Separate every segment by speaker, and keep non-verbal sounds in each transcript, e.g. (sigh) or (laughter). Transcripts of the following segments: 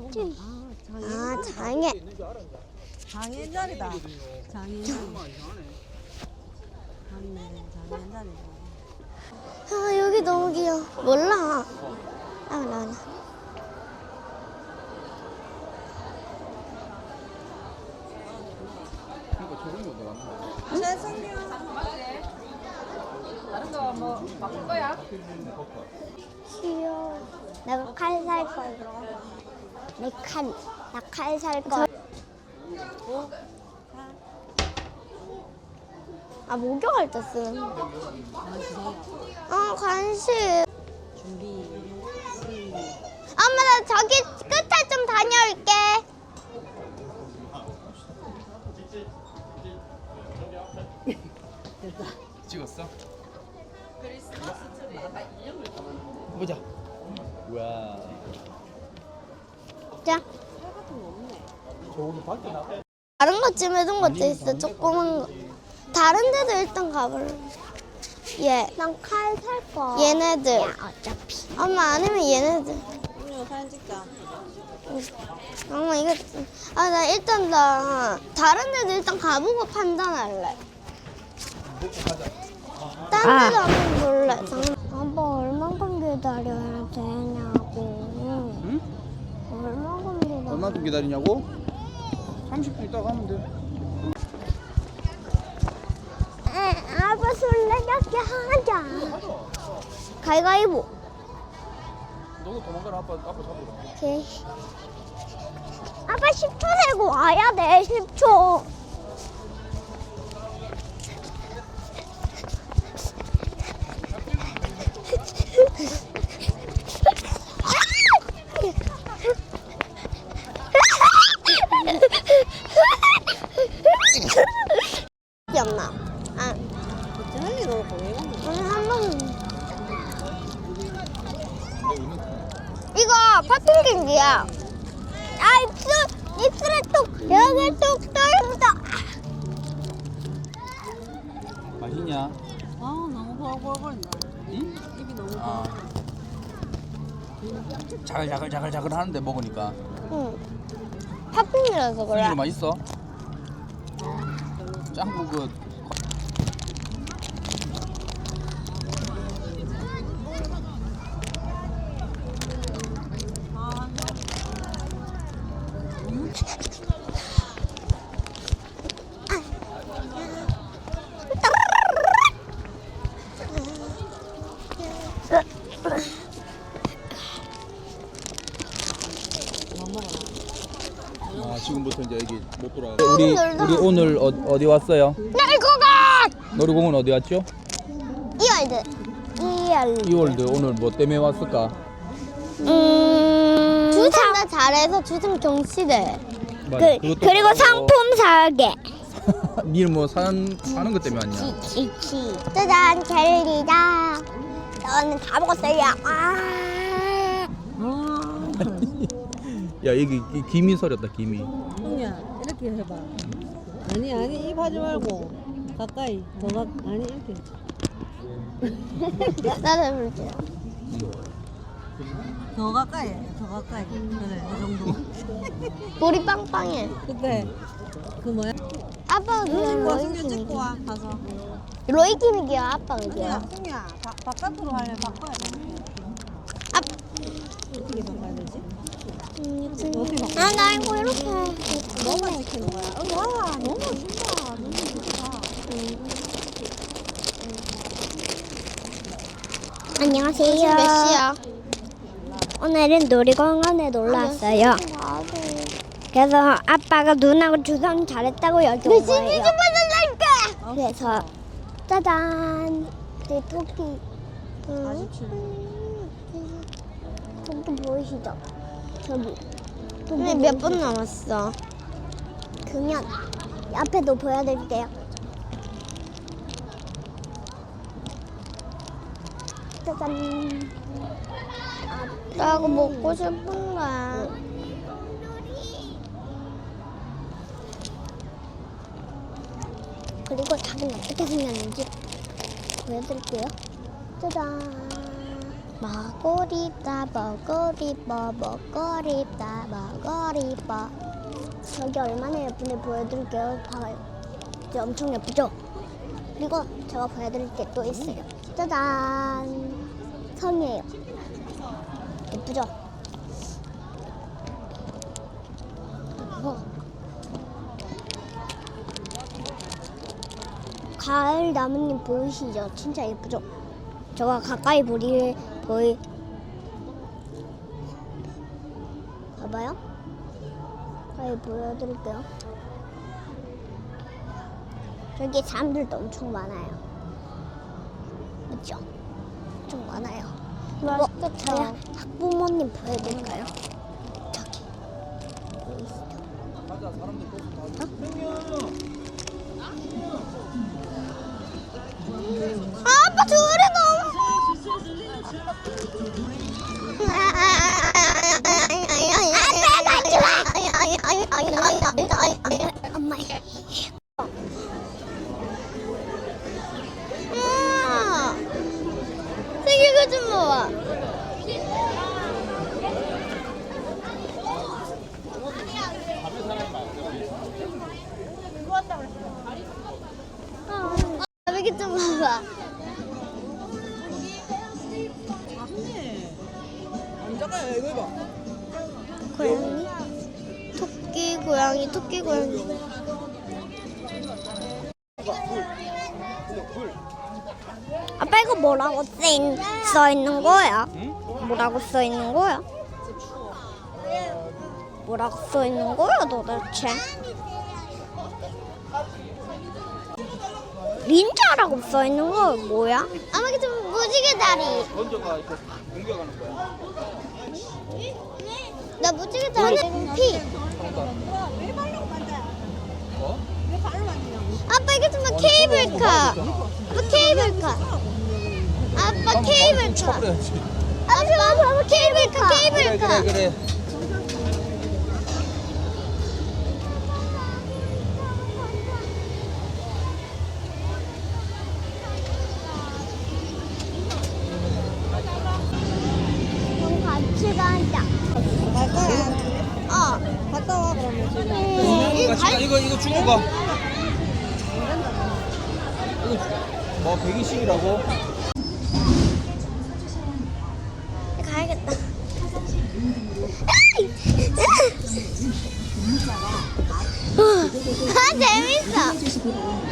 Speaker 1: 맛있지?
Speaker 2: 아,
Speaker 1: 아 장애
Speaker 2: 장애인 자리다. 장애인 자리. 맞네, 장애인 자리다.
Speaker 1: 아 여기 너무 귀여워 몰라 아 나나
Speaker 3: 그러니까 저런 거 나왔나?
Speaker 2: 죄송해요.
Speaker 1: 귀여워 내가 칼 살 거야 내 칼 나 칼 살 거야 아 목욕할 때 쓰는 거. 어 간식
Speaker 2: 준비. 시.
Speaker 1: 엄마 나 저기 끝 해둔 것도 있어 조그만 거. 다른 데도 일단 가볼래 얘 난 칼 살 거. 얘네들. 어차피. 엄마 아니면 얘네들.
Speaker 2: 우리 사진 찍자.
Speaker 1: 엄마 이거 아 나 일단 나 다른 데도 일단 가보고 판단할래. 딴 데도 한번 볼래. 아빠 얼만큼 기다려야 되냐고.
Speaker 3: 응?
Speaker 1: 얼만큼 기다려
Speaker 3: 얼마큼 기다리냐고? 30분 있다가 가면 돼.
Speaker 1: 에, 아빠 술래잡기 하자 가위가위보.
Speaker 3: 너도 도망가라. 아빠 아빠 잡으라.
Speaker 1: 오케이. 아빠 10초 내고 와야 돼 10초 톡 여기 톡 떨어져.
Speaker 3: 맛있냐?
Speaker 2: 아, 너무 보글보글거린다.
Speaker 3: 응?
Speaker 2: 입이 너무
Speaker 3: 아. 자글자글자글자글 하는데 먹으니까.
Speaker 1: 응. 팥빙이라서 그래.
Speaker 3: 순이로 맛있어? 짱구 그 지금부터 이제 여기 못 돌아. 우리 우리 오늘 어, 어디 왔어요?
Speaker 1: 날고가
Speaker 3: 놀이공원 어디 왔죠?
Speaker 1: 이월드 이월드.
Speaker 3: 이월드 오늘 뭐 때문에 왔을까?
Speaker 1: 음. 주상 나 잘해서 주상 경치대.
Speaker 3: 맞아, 그것도
Speaker 1: 그리고
Speaker 3: 하고.
Speaker 1: 상품 사게. (laughs)
Speaker 3: 니는 뭐 사는 사는 것 때문에 왔냐?
Speaker 1: 키키. 짜잔 갤리다. 너는 다 먹었어요. 아.
Speaker 2: 아.
Speaker 3: 야 여기 서렸다 김이.
Speaker 2: 형이야, 이렇게 해봐. 아니, 아니, 입 하지 말고. 가까이. 더 가, 아니, 이렇게. (laughs)
Speaker 1: 나도 해볼게.
Speaker 2: 더 가까이. 해, 더 가까이. 그래, 이 정도. (laughs)
Speaker 1: 볼이 빵빵해.
Speaker 2: 그때, 그 뭐야?
Speaker 1: 아빠가 그냥
Speaker 2: 승규 찍고. 와, 가서.
Speaker 1: 로이 김이기야 아빠가
Speaker 2: 승규야,
Speaker 1: 그냥.
Speaker 2: 승규야. 바, 바깥으로 하려면 바꿔야 돼.
Speaker 1: 아,
Speaker 2: 어떻게 바꿔야 되지?
Speaker 1: 음? 아, 나 이거 이렇게.
Speaker 2: 너만 시키는 거야. 어, 와, 너무 좋다. 너무 좋다.
Speaker 1: 안녕하세요. 지금 몇 시야? 오늘은 놀이공원에 놀러 왔어요. 그래서 아빠가 누나하고 주선 잘했다고 여기 온 거예요. 그래서 짜잔, 내 토끼. 응.
Speaker 2: 47.
Speaker 1: 토끼 보이시죠? 토끼 몇분 남았어? 그러면 앞에도 보여드릴게요. 짜잔. 나 이거 먹고 싶은데. 그리고 닭은 어떻게 생겼는지 보여드릴게요. 짜잔. 먹고리다 먹고리뻐 먹고리다 먹고리뻐 저기 얼마나 예쁜지 보여드릴게요 봐요 이제 엄청 예쁘죠? 그리고 제가 보여드릴 게 또 있어요 짜잔 성이에요 예쁘죠? 어. 가을 나뭇잎 보이시죠? 진짜 예쁘죠? 저가 가까이 보리 보이 봐봐요. 가까이 보여드릴게요. 저기 사람들도 엄청 많아요. 그렇죠? 엄청 많아요. 맛있겠다. 학부모님 보여드릴까요? 저기 보이시죠? 아, 아빠 둘이 너무 엄마
Speaker 3: 잠깐 이거 해봐.
Speaker 1: 고양이 토끼 고양이 토끼 고양이 아빠 이거 뭐라고 쓰인, 써 있는 거야? 뭐라고 써 있는 거야? 뭐라고 써 있는 거야 도대체? 닌자라고 써 있는 거 뭐야? 아마 좀 무지개 다리.
Speaker 3: 먼저가 이렇게 공격하는 거야.
Speaker 1: 나 무지개 다리. 피.
Speaker 3: 어?
Speaker 1: 아빠 이거 좀 봐, 케이블카. 아빠 케이블카. 아빠 케이블카. 아빠 케이블카. 케이블카.
Speaker 3: 그래 그래
Speaker 1: 같이 가자.
Speaker 2: 갈 거야.
Speaker 1: 어.
Speaker 2: 갔다 와 그러면 지금.
Speaker 1: 음,
Speaker 3: 같이 가. 이거 이거 주고 가. 이거 어 120이라고?
Speaker 1: 가야겠다. 아 재밌어.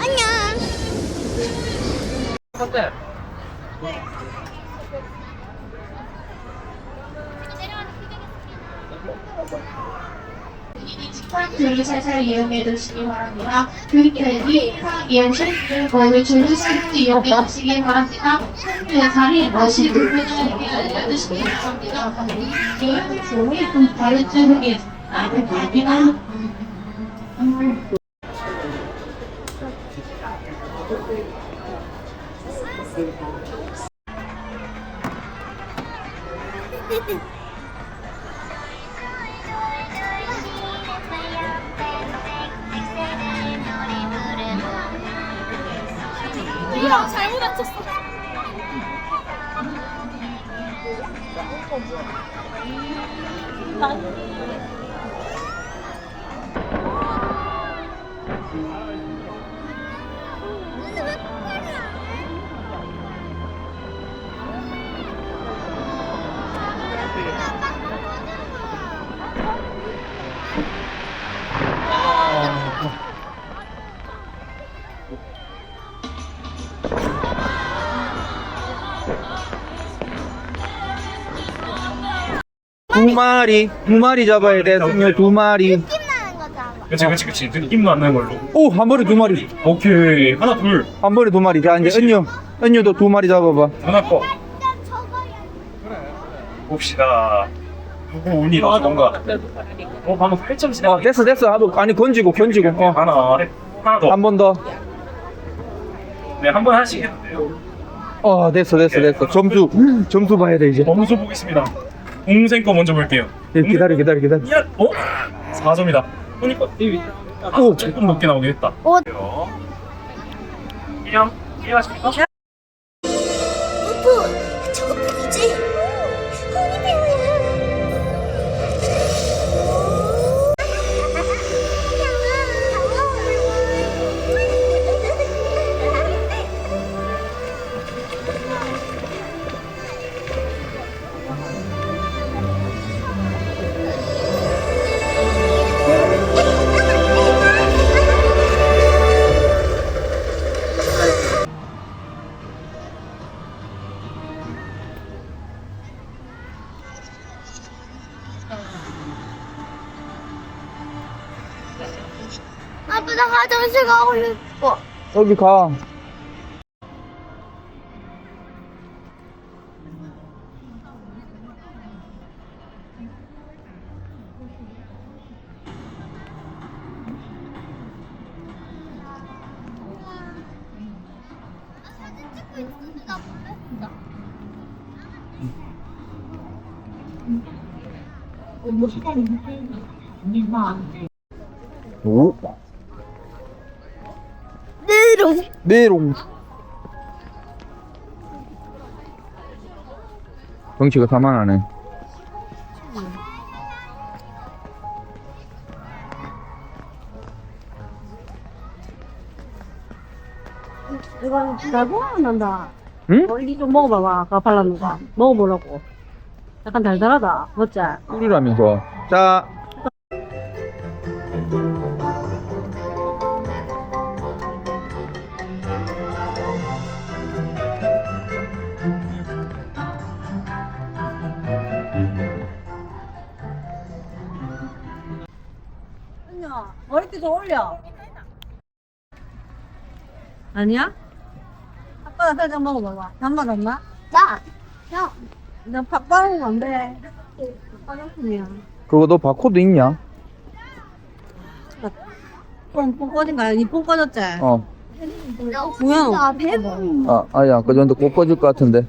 Speaker 1: 안녕.
Speaker 3: 어때?
Speaker 4: 살살 이용해 거를 줄여서 이용해 주시기 바랍니다. 다른 쪽 에 나를 말비나
Speaker 3: 두 마리 두 마리 잡아야 돼. 승열 두 마리.
Speaker 5: 그치 그치 그치 느낌도 안 나는 걸로
Speaker 3: 오 한 마리 두 마리.
Speaker 5: 오케이 하나 둘
Speaker 3: 한 마리 두 마리. 자 이제 은유 은유도 두 마리 잡아봐.
Speaker 5: 하나 거
Speaker 1: 저거야.
Speaker 5: 봅시다 누구 운이 더 좋은가 어 방금 8점 지나
Speaker 3: 어 됐어 됐어. 하도 아니 건지고 건지고. 어.
Speaker 5: 하나 하나
Speaker 3: 한 번 더.
Speaker 5: 더네한 번 해도 돼요
Speaker 3: 어 됐어 됐어 됐어. 점수 점수 봐야 돼 이제.
Speaker 5: 점수 보겠습니다 동생 거 먼저 볼게요
Speaker 3: 예, 기다려 기다려 기다려.
Speaker 5: 야, 어? 4점이다 보니까
Speaker 3: 오.
Speaker 5: 조금 높게 나오긴 했다
Speaker 1: 오.
Speaker 5: 1점 이해하십니까?
Speaker 1: 우프 저거
Speaker 3: 여기 가. 오.
Speaker 1: 메롱.
Speaker 3: 메롱. 덩치가 사만하네.
Speaker 2: 이거 달고나 난다.
Speaker 3: 응?
Speaker 2: 어, 이거 좀 먹어봐봐. 아까 발라놓은 거. 먹어보라고. 약간 달달하다. 맞지?
Speaker 3: 꿀이라면서. 자.
Speaker 2: 머리띠 좀 올려. 아니야? 아빠가 살짝 먹어봐봐. 단맛 없나?
Speaker 1: 나. 형.
Speaker 2: 나 팥빵은 안 돼. 화장품이야.
Speaker 3: 그거 너 바코드 있냐?
Speaker 2: 뽕 꺼진가? 니뽕 꺼졌지?
Speaker 3: 어.
Speaker 2: 뭐야?
Speaker 1: 나 배불러.
Speaker 3: 아, 아야, 그 정도 꼭 꺼질 것 같은데.